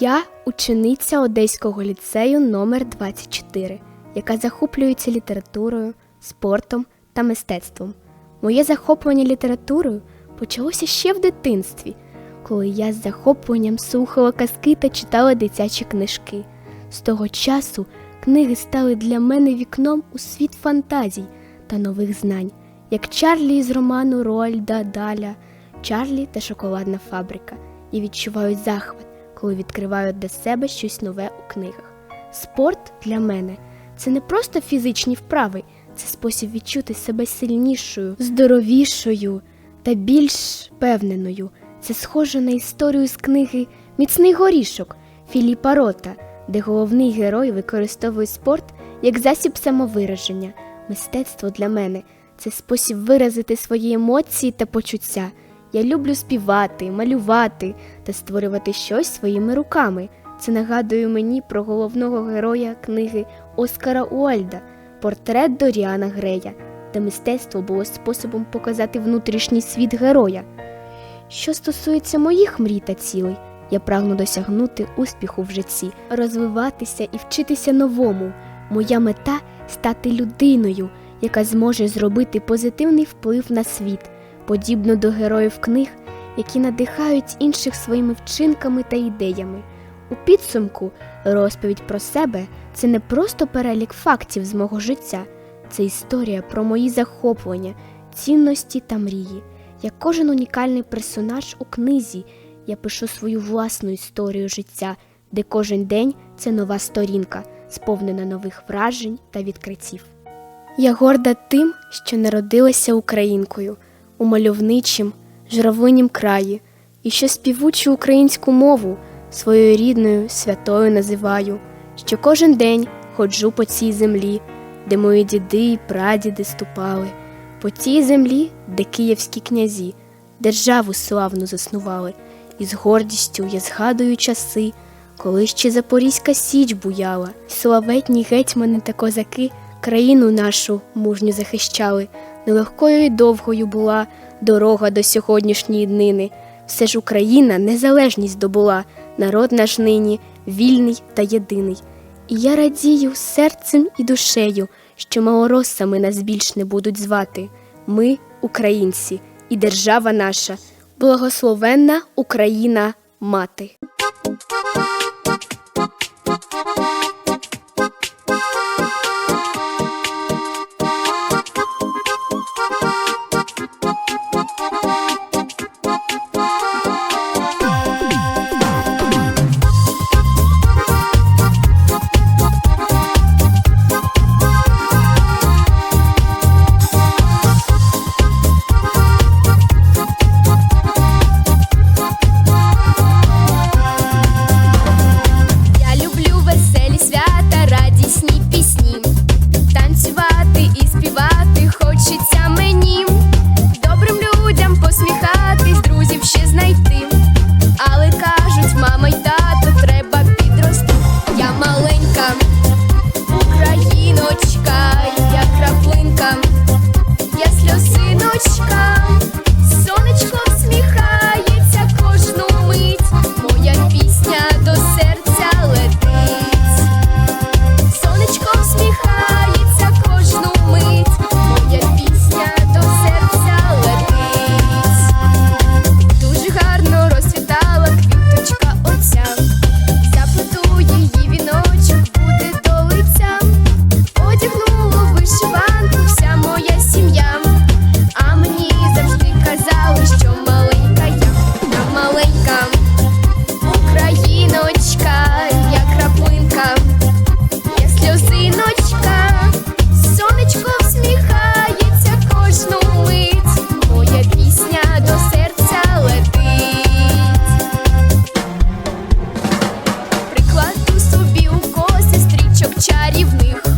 Я учениця Одеського ліцею номер 24 яка захоплюється літературою, спортом та мистецтвом. Моє захоплення літературою почалося ще в дитинстві, коли я з захопленням слухала казки та читала дитячі книжки. З того часу книги стали для мене вікном у світ фантазій та нових знань, як Чарлі із роману Роальда Даля, Чарлі та шоколадна фабрика, і відчуваю захват, коли відкриваю для себе щось нове у книгах. Спорт для мене це не просто фізичні вправи, це спосіб відчути себе сильнішою, здоровішою та більш впевненою. Це схоже на історію з книги Міцний горішок Філіпа Рота, де головний герой використовує спорт як засіб самовираження. Мистецтво для мене це спосіб виразити свої емоції та почуття. Я люблю співати, малювати та створювати щось своїми руками. Це нагадує мені про головного героя книги Оскара Уальда Портрет Доріана Грея, де мистецтво було способом показати внутрішній світ героя. Що стосується моїх мрій та цілей, я прагну досягнути успіху в житті, розвиватися і вчитися новому. Моя мета стати людиною, яка зможе зробити позитивний вплив на світ, подібно до героїв книг, які надихають інших своїми вчинками та ідеями. У підсумку розповідь про себе це не просто перелік фактів з мого життя, це історія про мої захоплення, цінності та мрії. Як кожен унікальний персонаж у книзі, я пишу свою власну історію життя, де кожен день це нова сторінка, сповнена нових вражень та відкриттів. Я горда тим, що народилася українкою у мальовничім, журавлинім краї, і що співучу українську мову своєю рідною святою називаю, що кожен день ходжу по цій землі, де мої діди і прадіди ступали, по тій землі, де київські князі, державу славну заснували, і з гордістю я згадую часи, коли ще Запорізька Січ буяла, славетні гетьмани та козаки країну нашу мужньо захищали. Нелегкою і довгою була дорога до сьогоднішньої днини. Все ж Україна незалежність здобула, народ наш нині вільний та єдиний. І я радію серцем і душею, що малоросами нас більш не будуть звати. Ми, українці, і держава наша, благословенна Україна мати. сльозиночка, Чарівних,